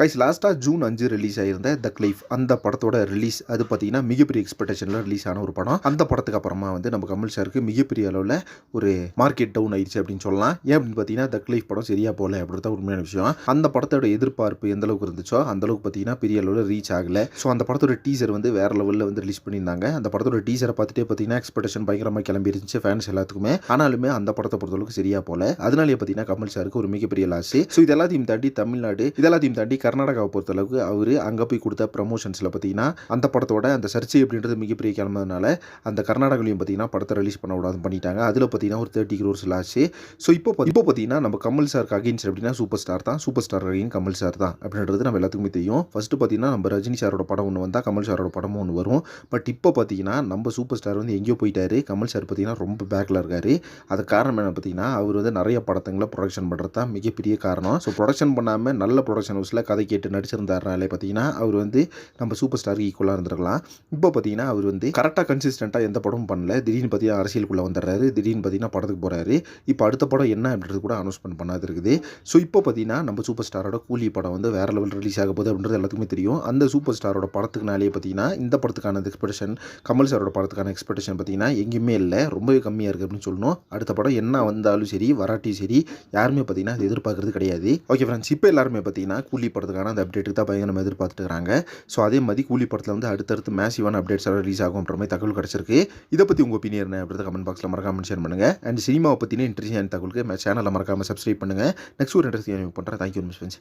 Guys லாஸ்ட்டாக June அஞ்சு release ஆயிருந்த த கிளைஃப் அந்த படத்தோட ரிலீஸ் அது பார்த்தீங்கன்னா மிகப்பெரிய எக்ஸ்பெக்டேஷனில் ரிலீஸ் ஆன ஒரு படம். அந்த படத்துக்கு அப்புறமா வந்து நம்ம கமல் சாருக்கு மிகப்பெரிய அளவில் ஒரு மார்க்கெட் டவுன் ஆயிடுச்சு அப்படின்னு சொல்லலாம். ஏன் அப்படின்னு பார்த்தீங்கன்னா த கிளைஃப் படம் சரியாக போகல அப்படி தான் உண்மையான விஷயம். அந்த படத்தோட எதிர்பார்ப்பு எந்த அளவுக்கு இருந்துச்சோ அந்த அளவுக்கு பார்த்தீங்கன்னா பெரிய அளவில் ரீச் ஆகல. ஸோ அந்த படத்தோட டீசர் வந்து வேற லெவலில் வந்து ரிலீஸ் பண்ணியிருந்தாங்க. அந்த படத்தோட டீசரை பார்த்துட்டே பார்த்தீங்கன்னா எக்ஸ்பெக்டேஷன் பயங்கரமாக கிளம்பி இருந்துச்சு ஃபேன்ஸ் எல்லாத்துக்குமே. ஆனாலுமே அந்த படத்தை பொறுத்தளவுக்கு சரியாக போகல. அதனாலேயே பார்த்தீங்கன்னா கமல் சாருக்கு ஒரு மிகப்பெரிய லாஸ் ஸோ இது எல்லாத்தையும் தாண்டி தமிழ்நாடு இதெல்லாத்தையும் தாண்டி கர்நாடகாவை பொறுத்தளவுக்கு அவர் அங்கே போய் கொடுத்த ப்ரமோஷன்ஸில் பார்த்தீங்கன்னா அந்த படத்தோட அந்த சர்ச்சை அப்படின்றது மிகப்பெரிய கிளம்புறதுனால அந்த கர்நாடகாலையும் பார்த்தீங்கன்னா படத்தை ரிலீஸ் பண்ண விடாது பண்ணிட்டாங்க. அதில் பார்த்தீங்கன்னா ஒரு தேர்ட்டி க்ரோர்ஸ் லாச்சு ஸோ இப்போ இப்போ பார்த்தீங்கன்னா நம்ம கமல் சாருக்கு அகைன்ஸ்ட் அப்படின்னா சூப்பர் ஸ்டார் தான். Super star again Kamal sir தான் அப்படின்றது நம்ம எல்லாத்துக்குமே தெரியும். ஃபஸ்ட்டு பார்த்தீங்கன்னா நம்ம ரஜினி சாரோட படம் ஒன்று வந்தால் கமல் சாரோட படமும் ஒன்று வரும். பட் இப்போ பார்த்தீங்கன்னா நம்ம சூப்பர் ஸ்டார் வந்து எங்கேயோ போயிட்டாரு. கமல் சார் பார்த்தீங்கன்னா ரொம்ப பேக்கில் இருக்காரு. அது காரணம் என்ன பார்த்தீங்கன்னா அவர் வந்து நிறைய படத்துங்களை ப்ரொடக்ஷன் பண்ணுறது தான் மிகப்பெரிய காரணம். ஸோ ப்ரொடக்ஷன் பண்ணாமல் நல்ல ப்ரொடக்ஷன் ஹவுஸில் கதை கேட்டு நடிச்சிருந்தாருனாலே பார்த்தீங்கன்னா அவர் வந்து நம்ம சூப்பர் ஸ்டாருக்கு ஈக்குவலாக இருந்திருக்கலாம். இப்போ பார்த்தீங்கன்னா அவர் வந்து கரெக்டாக கன்சிஸ்டண்ட்டாக எந்த படமும் பண்ணல. திடீர்னு பார்த்தீங்கன்னா அரசியலுக்குள்ளே வந்துடுறாரு. திடீர்னு பார்த்தீங்கன்னா படத்துக்கு போகிறாரு இப்போ அடுத்த படம் என்ன அப்படின்றது கூட அனௌன்ஸ்மெண்ட் பண்ணாது இருக்குது. ஸோ இப்போ பார்த்தீங்கன்னா நம்ம சூப்பர் ஸ்டாரோட கூலி படம் வந்து வேறு லெவல் ரிலீஸ் ஆக போகுது அப்படின்றது எல்லாத்துக்குமே தெரியும். அந்த சூப்பர் ஸ்டாரோட படத்துக்குனாலே பார்த்தீங்கன்னா இந்த படத்துக்கான எக்ஸ்பெக்டேஷன் கமல் சாரோட படத்துக்கான எக்ஸ்பெக்டேஷன் பார்த்தீங்கன்னா எங்கேயுமே இல்லை. ரொம்பவே கம்மியாக இருக்குது அப்படின்னு சொல்லணும். அடுத்த படம் என்ன வந்தாலும் சரி வராட்டியும் சரி யாருமே பார்த்தீங்கன்னா அது எதிர்பார்க்கறது கிடையாது. ஓகே ஃப்ரெண்ட்ஸ் இப்போ எல்லாருமே பார்த்தீங்கன்னா கூலி படம் படத்துக்கான அந்த அப்டேட்டுக்கு தான் பயங்கரமாக எதிர்பார்த்துட்டு இருக்காங்க ஸோ அதே மாதிரி கூலி படத்தில் வந்து அடுத்தடுத்து மேசிவான அப்டேட்ஸ் ரிலீஸ் ஆகும்ன்ற மாதிரி தகவல் கிடச்சிருக்கு. இதை பற்றி உங்கள் ஒப்பீனியன் என்ன அப்படின்றத கமெண்ட் பாக்ஸில் மறக்காமல் ஷேர் பண்ணுங்கள் அண்ட் சினிமாவை பற்றின இன்ட்ரெஸ்டிங் தகவலுக்கு சேனலில் மறக்காமல் சப்ஸ்கிரைப் பண்ணுங்கள் நெக்ஸ்ட் ஒரு இன்ட்ரெஸ்டிங் பண்ணுறேன் தேங்க்யூ மிஸ் ஃப்ரெண்ட்ஸ்